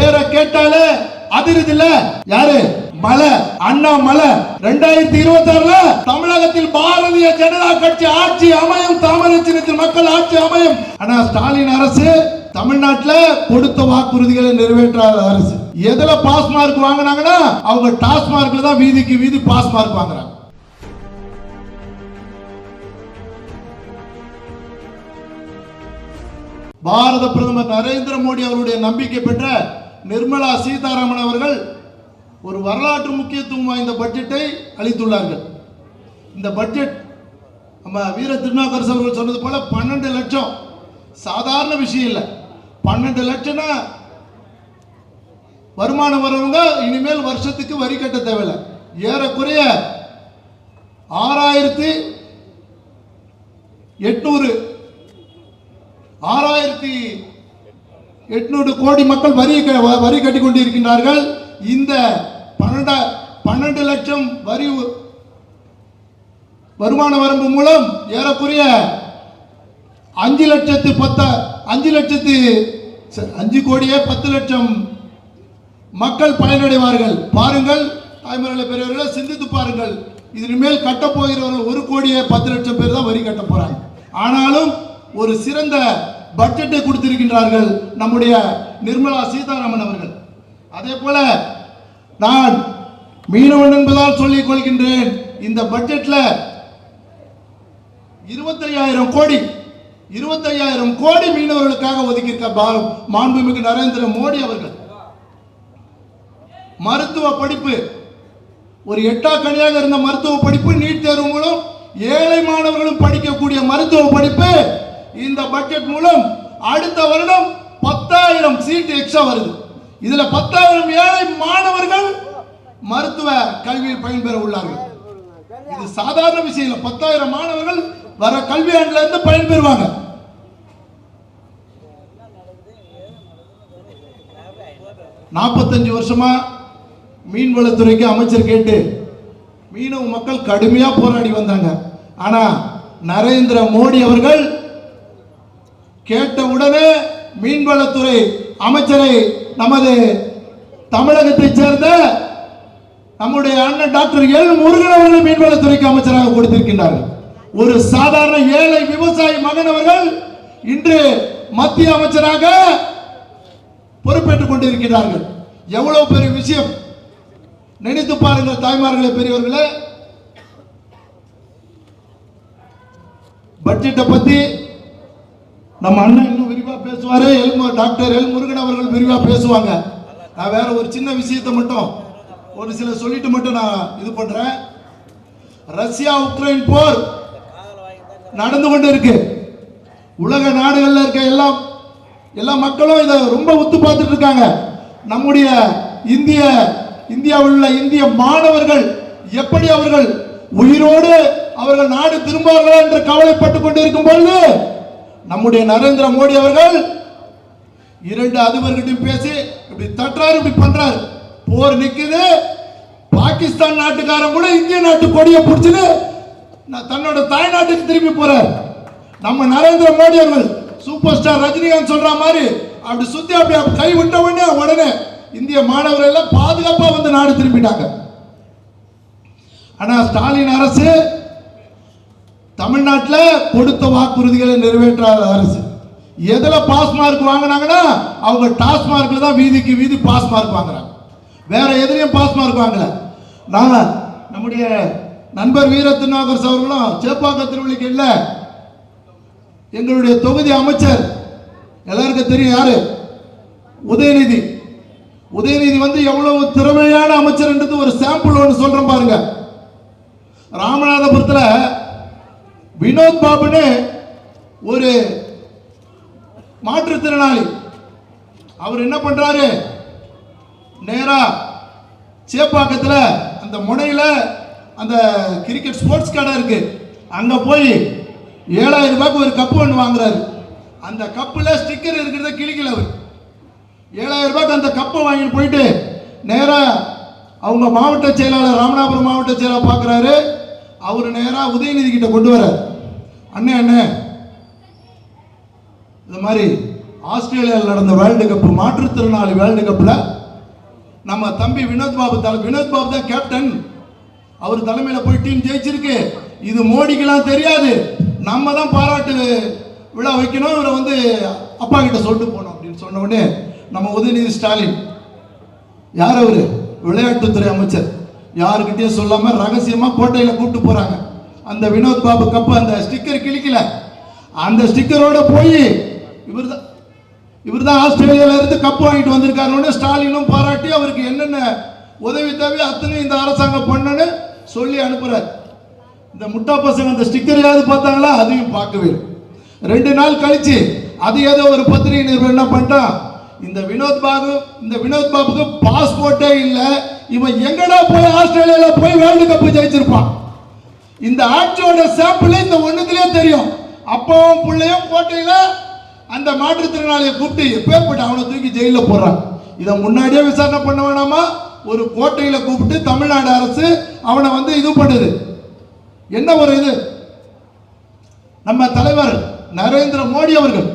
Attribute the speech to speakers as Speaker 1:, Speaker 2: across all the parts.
Speaker 1: பேரை கேட்டாலே அதிருது இல்ல. யாரு? மலை. அண்ணா மலை. ரெண்டாயிரத்தி இருபத்தி ஆறுல தமிழகத்தில் பாரதிய ஜனதா கட்சி ஆட்சி அமையும் தாமரை சின்னத்தில் மக்கள் ஆட்சி அமையும். ஆனா ஸ்டாலின் அரசு தமிழ்நாட்டுல கொடுத்த வாக்குறுதிகளை நிறைவேற்றாத அரசு. எதுல பாஸ் மார்க் வாங்கினாங்கன்னா அவங்க டாஸ்மார்க்ல தான் வீதிக்கு வீதி பாஸ் மார்க் வாங்குறாங்க. பாரத பிரதமர் நரேந்திர மோடி அவருடைய நம்பிக்கை பெற்ற நிர்மலா சீதாராமன் அவர்கள் ஒரு வரலாற்று முக்கியத்துவம் வாய்ந்த பட்ஜெட்டை அளித்துள்ளார்கள். இந்த பட்ஜெட் நம்ம வீர திருநாவுக்கரசு அவர்கள் சொன்னது போல பன்னெண்டு லட்சம். சாதாரண விஷயம் இல்லை. பன்னெண்டு லட்சம்னா வருமானம் வரவங்க இனிமேல் வருஷத்துக்கு வரி கட்ட தேவையில்லை. ஏறக்குறைய ஆறாயிரத்தி எட்நூறு ஆறாயிரத்தி எட்நூறு கோடி மக்கள் வரி க- வ- வரி கட்டி கொண்டிருக்கின்றார்கள் இந்த பன்னெண்டா பன்னெண்டு லட்சம் வரி வருமான வரம்பு மூலம் ஏறக்குறைய அஞ்சு லட்சத்து பத்த அஞ்சு லட்சத்து அஞ்சு கோடியே பத்து லட்சம் மக்கள் பயனடைவார்கள். பாருங்கள் தாய்மறை பெரியவர்களை சிந்தித்து பாருங்கள். இதன் மேல் ஒரு கோடியே பத்து லட்சம் பேர் தான் வரி கட்ட போறாங்க. ஆனாலும் ஒரு சிறந்த பட்ஜெட்டை கொடுத்திருக்கின்றார்கள் நம்முடைய நிர்மலா சீதாராமன் அவர்கள். அதே போல நான் மீனவன் என்பதால் சொல்லிக் கொள்கின்றேன் இந்த பட்ஜெட்ல இருபத்தையாயிரம் கோடி இருபத்தையாயிரம் கோடி மீனவர்களுக்காக ஒதுக்கியிருக்க பாரம் மாண்புமிகு நரேந்திர மோடி அவர்கள். மருத்துவ படிப்பு ஒரு எட்டா கனியாக இருந்த மருத்துவ படிப்பு நீட் தேர்வு மூலம் ஏழை மாணவர்களும் படிக்கக்கூடிய மருத்துவ படிப்பு இந்த பட்ஜெட் மூலம் அடுத்த வருடம் பத்தாயிரம் சீட்டு எக்ஸ்ட்ரா வருது. இதுல பத்தாயிரம் ஏழை மாணவர்கள் மருத்துவ கல்வியில் பயன்பெற உள்ளார்கள். இது சாதாரண விஷயம் இல்லை. பத்தாயிரம் மாணவர்கள் வர கல்வி ஆண்டுல இருந்து பயன்பெறுவாங்க. நாற்பத்தஞ்சு வருஷமா மீன்வளத்துறைக்கு அமைச்சர் கேட்டு மீனவ மக்கள் கடுமையா போராடி வந்தாங்க. ஆனா நரேந்திர மோடி அவர்கள் கேட்ட உடனே மீன்வளத்துறை அமைச்சரை நமது தமிழகத்தைச் சேர்ந்த நம்முடைய அண்ணன் டாக்டர் எல் முருகன் அவர்கள் மீன்வளத்துறைக்கு அமைச்சராக கொடுத்திருக்கின்றார்கள். ஒரு சாதாரண ஏழை விவசாயி மகன் அவர்கள் இன்று மத்திய அமைச்சராக பொறுப்பேற்றுக் கொண்டிருக்கிறார்கள் எவ்வளவு பெரிய விஷயம்? நினைத்து பாருங்கள் தாய்மார்களே பெரியவர்களே பட்ஜெட்டை பத்தி நம்ம அண்ணன் இன்னும் விரிவா பேசுவாரு. எல் டாக்டர் எல் முருகன் அவர்கள் விரிவா பேசுவாங்க. நான் வேற ஒரு சின்ன விஷயத்தை மட்டும் ஒரு சில சொல்லிட்டு மட்டும் நான் இது பண்றேன். ரஷ்யா உக்ரைன் போர் நடந்து கொண்டு இருக்கு உலக நாடுகள்ல இருக்க எல்லாம் எல்லா மக்களும் இதை ரொம்ப உத்து பார்த்துட்டு இருக்காங்க. நம்முடைய இந்திய இந்தியாவில் உள்ள இந்திய மாணவர்கள் எப்படி அவர்கள் உயிரோடு அவர்கள் நாடு திரும்புவார்களா என்று கவலைப்பட்டுக் கொண்டிருக்கும் பொழுது நம்முடைய நரேந்திர மோடி அவர்கள் இரண்டு அதிபர்கிட்டையும் பேசி இப்படி தட்டுறாரு இப்படி பண்றாரு. போர் நிக்குது. பாகிஸ்தான் நாட்டுக்காரன் கூட இந்திய நாட்டு கொடியை பிடிச்சிட்டு நான் தன்னோட தாய் நாட்டுக்கு திரும்பி போறார். நம்ம நரேந்திர மோடி அவர்கள் சூப்பர் ஸ்டார் ரஜினிகாந்த் சொல்ற மாதிரி அப்படி சுத்தி அப்படி அப்படி கை விட்ட உடனே உடனே இந்திய மாணவர்கள் எல்லாம் பாதுகாப்பா வந்து நாடு திரும்பிட்டாங்க. ஆனா ஸ்டாலின் அரசு தமிழ்நாட்டில் கொடுத்த வாக்குறுதிகளை நிறைவேற்றாத அரசு. எதில் பாஸ் மார்க் வாங்கினாங்கன்னா அவங்க டாஸ்மார்க்ல தான் வீதிக்கு வீதி பாஸ் மார்க் வாங்குறாங்க. வேற எதுலயும் பாஸ் மார்க் வாங்கல. நான் நம்முடைய நண்பர் வீர திருநாகர் அவர்களும் சேப்பாக்க திருவள்ளிக்கல்ல எங்களுடைய தொகுதி அமைச்சர். எல்லாருக்கும் தெரியும் யாரு? உதயநிதி. உதயநிதி வந்து எவ்வளவு திறமையான அமைச்சர்ன்றது ஒரு சாம்பிள் ஒன்று சொல்றேன் பாருங்க. ராமநாதபுரத்தில் வினோத் பாபுன்னு ஒரு மாற்றுத்திறனாளி. அவர் என்ன பண்றாரு? நேரா சேப்பாக்கத்தில் அந்த முனையில் அந்த கிரிக்கெட் ஸ்போர்ட்ஸ் கடை இருக்கு. அங்கே போய் ஏழாயிரம் ரூபாய்க்கு ஒரு கப்பு ஒன்று வாங்குறாரு. அந்த கப்பில் ஸ்டிக்கர் இருக்கிறத கிழிக்கல அவர். ஏழாயிரம் ரூபாய்க்கு அந்த கப்பை வாங்கிட்டு போயிட்டு நேராக அவங்க மாவட்ட செயலாளர் ராமநாதபுரம் மாவட்ட செயலாளர் பார்க்குறாரு. அவர் நேராக உதயநிதி கிட்ட கொண்டு வரார் அண்ணே அண்ணே. இந்த மாதிரி ஆஸ்திரேலியாவில் நடந்த வேர்ல்டு கப் மாற்றுத்திறனாளி வேர்ல்டு கப்பில் நம்ம தம்பி வினோத் பாபு தலை வினோத் பாபு தான் கேப்டன் அவர் தலைமையில் போய் டீம் ஜெயிச்சிருக்கு. இது மோடிக்கெல்லாம் தெரியாது. நம்ம தான் பாராட்டு விழா வைக்கணும். இவரை வந்து அப்பா கிட்ட சொல்லிட்டு போகணும் அப்படின்னு சொன்ன உடனே நம்ம உதயநிதி ஸ்டாலின் யார் அவர்? விளையாட்டுத்துறை அமைச்சர். யாருக்கிட்டையும் சொல்லாமல் ரகசியமாக கோட்டையில் கூப்பிட்டு போகிறாங்க அந்த வினோத் பாபு கப்பு அந்த ஸ்டிக்கர் கிழிக்கல. அந்த ஸ்டிக்கரோட போய் இவர் தான் இவர் தான் ஆஸ்திரேலியால இருந்து கப்பு வாங்கிட்டு வந்திருக்காருன்னு ஸ்டாலினும் பாராட்டி அவருக்கு என்னென்ன உதவி தேவையோ அத்தனை இந்த அரசாங்கம் பண்ணுன்னு சொல்லி அனுப்புறாரு. இந்த முட்டா பசங்க அந்த ஸ்டிக்கரையாவது பார்த்தாங்களா? அதையும் பார்க்கவே ரெண்டு நாள் கழிச்சு அது ஏதோ ஒரு பத்திரிகை நிறுவனம் என்ன பண்ணிட்டான் இந்த வினோத் பாபு இந்த வினோத் பாபுக்கு பாஸ்போர்ட்டே இல்லை. இவன் எங்கடா போய் ஆஸ்திரேலியாவில் போய் வேர்ல்டு கப்பு ஜெயிச்சிருப்பான்? இந்த ஆட்சியோட சாம்பிள் இந்த ஒண்ணுத்திலே தெரியும். அப்பாவும் பிள்ளையும் கோட்டையில அந்த மாற்றுத்திறனாளியை கூப்பிட்டு எப்பேற்பட்டு அவனை தூக்கி ஜெயில போடுறான். இதை முன்னாடியே விசாரணை பண்ண வேணாமா? ஒரு கோட்டையில கூப்பிட்டு தமிழ்நாடு அரசு அவனை வந்து இது பண்ணுது. என்ன ஒரு இது? நம்ம தலைவர் நரேந்திர மோடி அவர்கள்.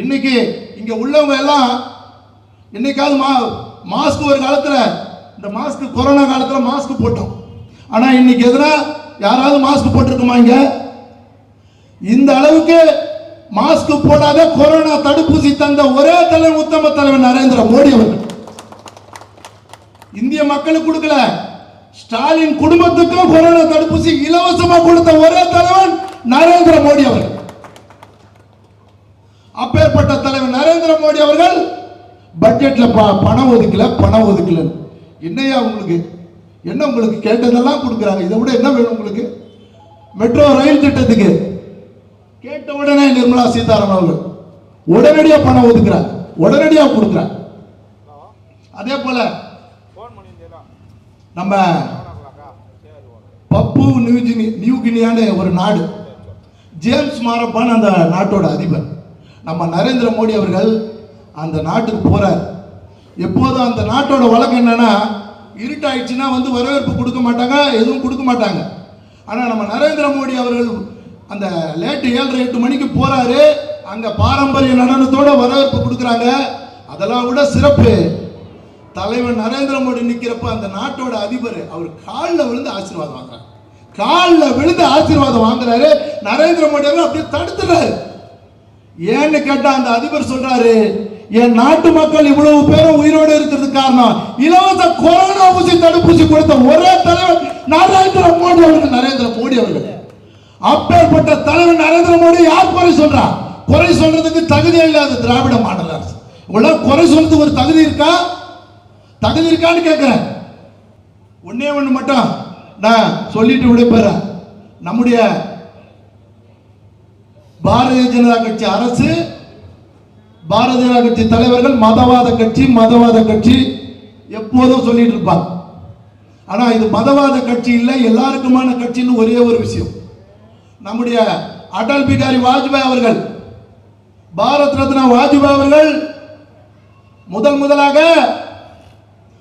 Speaker 1: இன்னைக்கு இங்க உள்ளவங்க எல்லாம் இன்னைக்காவது மா மாஸ்க் ஒரு காலத்தில் இந்த மாஸ்க் கொரோனா காலத்தில் மாஸ்க் போட்டோம். ஆனால் இன்னைக்கு எதுனா யாராவது மாஸ்க் போட்டிருக்குமா இங்க? இந்த அளவுக்கு மாஸ்க் போடாத கொரோனா தடுப்பூசி தந்த ஒரே தலைவர் உத்தம தலைவர் நரேந்திர மோடி அவர்கள். இந்திய மக்களுக்கு கொடுக்கல. ஸ்டாலின் குடும்பத்துக்கும் கொரோனா தடுப்பூசி இலவசமா கொடுத்த ஒரே தலைவன் நரேந்திர மோடி அவர்கள். அப்பேற்பட்ட தலைவர் நரேந்திர மோடி அவர்கள் பட்ஜெட்ல ப- பணம் ஒதுக்கல பணம் ஒதுக்கல என்னையா உங்களுக்கு? என்ன உங்களுக்கு கேட்டதெல்லாம் கொடுக்குறாங்க? இதை விட என்ன வேணும் உங்களுக்கு? மெட்ரோ ரயில் திட்டத்துக்கு. கேட்ட உடனே நிர்மலா சீதாராமன் அவர்கள் உடனடியாக பணம் ஒதுக்குறாங்க உடனடியாக கொடுக்குறாங்க அதே போல நம்ம பப்பு நியூஜினி நியூ கினியான்னு ஒரு நாடு. ஜேம்ஸ் மாரப்பான் அந்த நாட்டோட அதிபர். நம்ம நரேந்திர மோடி அவர்கள் அந்த நாட்டுக்கு போறார். எப்போதும் அந்த நாட்டோட வழக்கம் என்னன்னா இருட்டாயிடுச்சுன்னா வந்து வரவேற்பு கொடுக்க மாட்டாங்க எதுவும் கொடுக்க மாட்டாங்க. ஆனால் நம்ம நரேந்திர மோடி அவர்கள் அந்த லேட்டு ஏழரை எட்டு மணிக்கு போகிறாரு அங்கே பாரம்பரிய நடனத்தோட வரவேற்பு கொடுக்குறாங்க. அதெல்லாம் விட சிறப்பு. தலைவர் நரேந்திர மோடி நிற்கிறப்ப அந்த நாட்டோட அதிபர் அவர் காலில் விழுந்து ஆசீர்வாதம் வாங்குறாரு. காலில் விழுந்து ஆசீர்வாதம் வாங்குறாரு. நரேந்திர மோடி அவர்கள் அப்படியே தடுத்துறாரு ஏன்னு கேட்டால் அந்த அதிபர் சொல்கிறாரு என் நாட்டு மக்கள் இவ்வளவு பேரும் உயிரோடு இருக்கிறதுக்கு காரணம் இலவச கொரோனா ஊசி தடுப்பூசி கொடுத்த ஒரே தலைவர் நரேந்திர மோடி அவர்கள் நரேந்திர மோடி அவர்கள். அப்பேற்பட்ட தலைவர் நரேந்திர மோடி யார் குறை சொல்றா? குறை சொல்றதுக்கு தகுதி இல்லாத திராவிட மாடல் அரசு. இவ்வளவு குறை சொல்றதுக்கு ஒரு தகுதி இருக்கா? தகுதி இருக்கான்னு கேட்கிறேன் ஒன்னே ஒண்ணு மட்டும் நான் சொல்லிட்டு விடைபெறேன். நம்முடைய பாரதிய ஜனதா கட்சி அரசு பாரதிய ஜனதா கட்சி தலைவர்கள் மதவாத கட்சி மதவாத கட்சி எப்போதும் சொல்லிட்டு இருப்பாங்க. ஆனால் இது மதவாத கட்சி இல்லை எல்லாருக்குமான கட்சின்னு ஒரே ஒரு விஷயம். நம்முடைய அடல் பிகாரி வாஜ்பாய் அவர்கள் பாரத் ரத்னா வாஜ்பாய் அவர்கள் முதல் முதலாக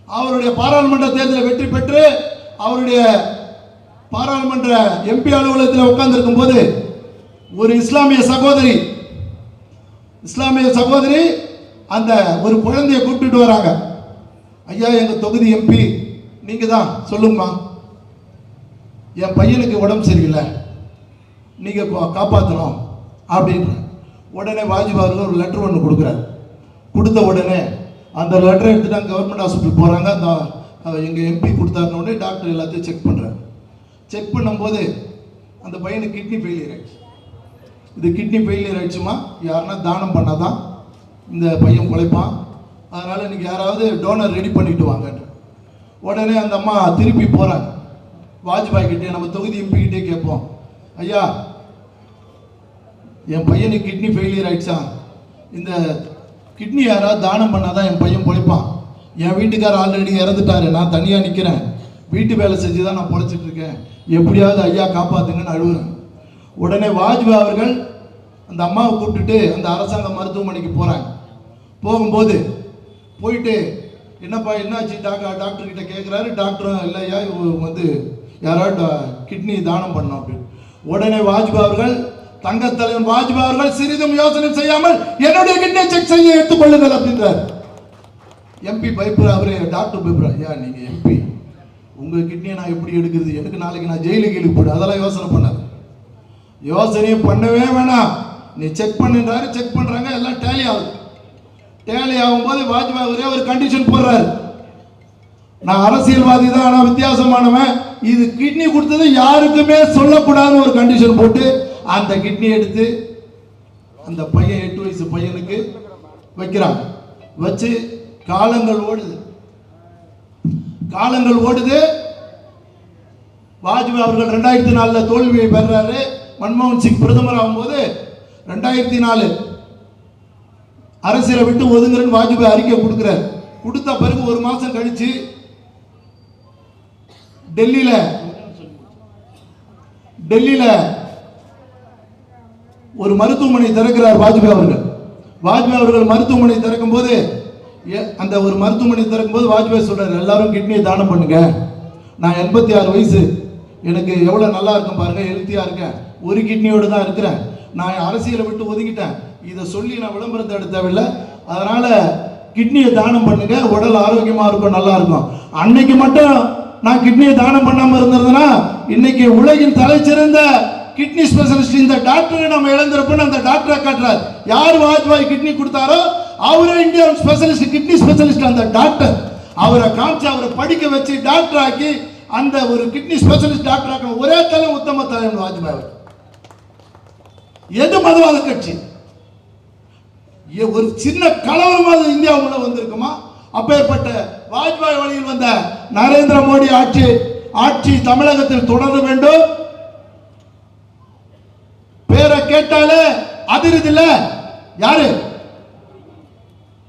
Speaker 1: அவருடைய பாராளுமன்ற தேர்தலில் வெற்றி பெற்று அவருடைய பாராளுமன்ற எம்பி அலுவலகத்தில் உட்கார்ந்திருக்கும் போது ஒரு இஸ்லாமிய சகோதரி இஸ்லாமிய சகோதரி அந்த ஒரு குழந்தையை கூப்பிட்டுட்டு வராங்க. ஐயா எங்க தொகுதி எம்பி நீங்க தான் சொல்லுங்கம்மா. என் பையனுக்கு உடம்பு சரியில்லை. நீங்க காப்பாற்றணும் அப்படின்ற. உடனே வாஜ்பாய் ஒரு லெட்டர் ஒன்று கொடுக்குறாரு. கொடுத்த உடனே அந்த லெட்டரை எடுத்துட்டு கவர்மெண்ட் ஹாஸ்பிட்டல் போகிறாங்க அந்த எங்கள் எம்பி கொடுத்தாருன உடனே டாக்டர் எல்லாத்தையும் செக் பண்ணுறாரு செக் பண்ணும்போது அந்த பையனுக்கு கிட்னி ஃபெயிலியர் ஆயிடுச்சு. இது கிட்னி ஃபெயிலியர் ஆயிடுச்சுமா? யாருன்னா தானம் பண்ணால் தான் இந்த பையன் பிழைப்பான் அதனால் இன்னைக்கு யாராவது டோனர் ரெடி பண்ணிட்டு வாங்க உடனே அந்த அம்மா திருப்பி போகிறாங்க வாஜ்பாய் கிட்டே நம்ம தொகுதி எம்பிக்கிட்டே கேட்போம். ஐயா என் பையனுக்கு கிட்னி ஃபெயிலியர் ஆயிடுச்சா? இந்த கிட்னி யாராவது தானம் பண்ணால் தான் என் பையன் பொழைப்பான் என் வீட்டுக்கார் ஆல்ரெடி இறந்துட்டாரு. நான் தனியாக நிற்கிறேன் வீட்டு வேலை செஞ்சு தான் நான் பொழைச்சிட்டு இருக்கேன். எப்படியாவது ஐயா காப்பாத்துங்கன்னு அழுகுறேன் உடனே வாஜ்பாய் அவர்கள் அந்த அம்மாவை கூப்பிட்டுட்டு அந்த அரசாங்க மருத்துவமனைக்கு போகிறாங்க போகும்போது போயிட்டு என்னப்பா என்னாச்சு? டாக்டர் டாக்டர்கிட்ட கேட்குறாரு டாக்டரும் இல்லையா வந்து யாராவது கிட்னி தானம் பண்ணோம் அப்படின்னு. உடனே வாஜ்பாய் அவர்கள் தங்கத்தலைவன் வாஜ்பாய் அவர்கள் சிறிதும் யோசனை செய்யாமல் என்னுடைய கிட்னி செக் செய்ய எடுத்துக்கொள்ளுங்கள் அப்படின்றார். எம்பி பயப்படுற அவரே டாக்டர் பயப்படுற ஐயா நீங்கள் எம்பி உங்கள் கிட்னியை நான் எப்படி எடுக்கிறது? எனக்கு நாளைக்கு நான் ஜெயிலுக்கு கீழே போடு அதெல்லாம் யோசனை பண்ணார். யோசனையும் பண்ணவே வேணாம். நீ செக் பண்ணுன்றாரு செக் பண்ணுறாங்க எல்லாம் டேலி ஆகுது. டேலி ஆகும்போது வாஜ்பாய் ஒரே ஒரு கண்டிஷன் போடுறாரு. நான் அரசியல்வாதி தான் ஆனால் வித்தியாசமானவன். இது கிட்னி கொடுத்தது யாருக்குமே சொல்லக்கூடாதுன்னு ஒரு கண்டிஷன் போட்டு அந்த கிட்னி எடுத்து அந்த பையன் எட்டு வயசு பையனுக்கு வைக்கிறான் வச்சு காலங்கள் ஓடுது. காலங்கள் ஓடுது. வாஜ்பாய் அவர்கள் ரெண்டாயிரத்தி நாலில் தோல்வியை பெறாரு மன்மோகன் சிங் பிரதமர் ஆகும்போது ரெண்டாயிரத்தி நாலு அரசியலை விட்டு ஒதுங்குறன்னு வாஜ்பாய் அறிக்கை கொடுக்குறாரு. கொடுத்த பிறகு ஒரு மாதம் கழிச்சு டெல்லியில் டெல்லியில் ஒரு மருத்துவமனை திறக்கிறார் வாஜ்பாய் அவர்கள். வாஜ்பாய் அவர்கள் மருத்துவமனை திறக்கும் போது அந்த ஒரு மருத்துவமனை திறக்கும் போது வாஜ்பாய் சொல்றாரு எல்லாரும் கிட்னியை தானம் பண்ணுங்க. நான் எண்பத்தி ஆறு வயசு. எனக்கு எவ்வளோ நல்லா இருக்கும் பாருங்க ஹெல்த்தியாக இருக்கேன். ஒரு கிட்னியோடு தான் இருக்கிறேன். நான் அரசியலை விட்டு ஒதுக்கிட்டேன் இதை சொல்லி நான் விளம்பரத்தை எடுத்த தேவையில்லை அதனால கிட்னியை தானம் பண்ணுங்க. உடல் ஆரோக்கியமாக இருக்கும் நல்லா இருக்கும். அன்னைக்கு மட்டும் நான் கிட்னியை தானம் பண்ணாமல் இருந்திருந்தேன்னா இன்னைக்கு உலகின் தலைச்சிறந்த கிட்னி ஸ்பெஷலிஸ்ட் இந்த டாக்டரை நம்ம இழந்திருப்போம் அந்த டாக்டரை காட்டுறார். யார் வாஜ்பாய் கிட்னி கொடுத்தாரோ அவரே இந்தியன் ஸ்பெஷலிஸ்ட் கிட்னி ஸ்பெஷலிஸ்ட் அந்த டாக்டர். அவரை காமிச்சு அவரை படிக்க வச்சு டாக்டர் ஆக்கி அந்த ஒரு கிட்னி ஸ்பெஷலிஸ்ட் டாக்டர் ஆக்கணும் ஒரே தலை உத்தம தலைவன் வாஜ்பாய் அவர் எது மதவாத கட்சி? ஒரு சின்ன கலவரமாவது இந்தியாவுக்குள்ள வந்திருக்குமா? அப்பேற்பட்ட வாஜ்பாய் வழியில் வந்த நரேந்திர மோடி ஆட்சி ஆட்சி தமிழகத்தில் தொடர வேண்டும். பேரை கேட்டாலே அதிருது இல்ல. யாரு?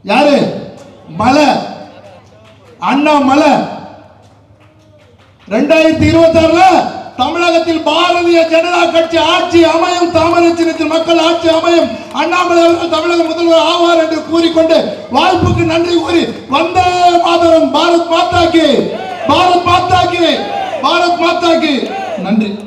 Speaker 1: யாரு? மலை. அண்ணா மலை. ரெண்டாயிரத்தி இருபத்தி ஆறுல தமிழகத்தில் பாரதிய ஜனதா கட்சி ஆட்சி அமையும் தாமரை சின்னத்தில் மக்கள் ஆட்சி அமையும். அண்ணாமலை அவர்கள் தமிழக முதல்வர் ஆவார் என்று கூறிக்கொண்டு வாய்ப்புக்கு நன்றி கூறி வந்தே மாதரம் பாரத் மாதாக்கு. பாரத் மாதாக்கு. பாரத் மாதாக்கு. நன்றி.